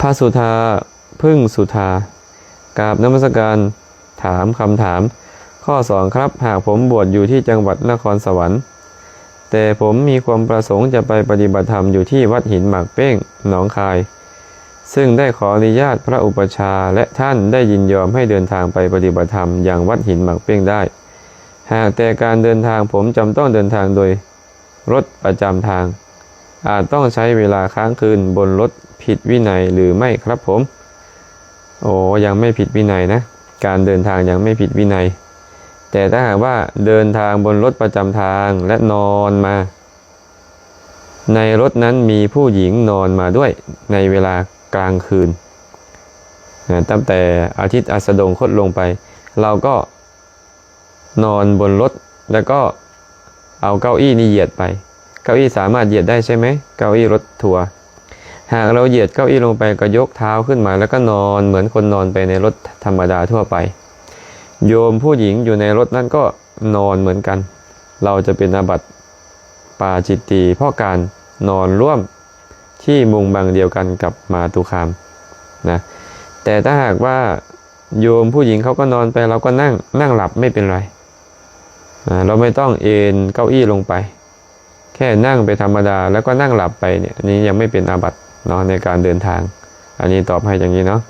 พระสุธาพึ่งสุธากราบนมัสการถามคำถาม ข้อสองครับ หากผมบวชอยู่ที่จังหวัดนครสวรรค์ แต่ผมมีความประสงค์จะไปปฏิบัติธรรมอยู่ที่วัดหินหมากเป้งหนองคาย ซึ่งได้ขออนุญาตพระอุปชาและท่านได้ยินยอมให้เดินทางไปปฏิบัติธรรมอย่างวัดหินหมากเป้งได้ หากแต่การเดินทางผมจำต้องเดินทางโดยรถประจำทาง อาจต้องใช้เวลาค้างคืนบนรถผิดวินัยหรือไม่ครับผม โอ้ยังไม่ผิดวินัยนะ การเดินทางยังไม่ผิดวินัย แต่ถ้าหากว่าเดินทางบนรถประจำทางและนอนมา ในรถนั้นมีผู้หญิงนอนมาด้วยในเวลากลางคืนนะตั้งแต่อาทิตย์อัสดงคตลงไป เราก็นอนบนรถแล้วก็เอาเก้าอี้นี่เหยียดไป ก้าอี้สามารถเหยียดได้ใช่ไหมเก้าอี้รถทัวร์หากเราเหยียดเก้าอี้ลงไปก็ยกเท้าขึ้นมา แล้วก็นอนเหมือนคนนอนไปในรถธรรมดาทั่วไป โยมผู้หญิงอยู่ในรถนั้นก็นอนเหมือนกัน เราจะเป็นอาบัติปาจิตตีเพราะการนอนร่วมที่มุงบังเดียวกันกับมาตุคามนะแต่ถ้าหากว่าโยมผู้หญิงเขาก็นอนไปเราก็นั่งนั่งหลับไม่เป็นไรอ่าเราไม่ต้องเอนเก้าอี้ลงไป แค่นั่งไปธรรมดา แล้วก็นั่งหลับไปเนี่ยอันนี้ยังไม่เป็นอาบัติเนาะในการเดินทาง อันนี้ตอบให้อย่างนี้เนาะ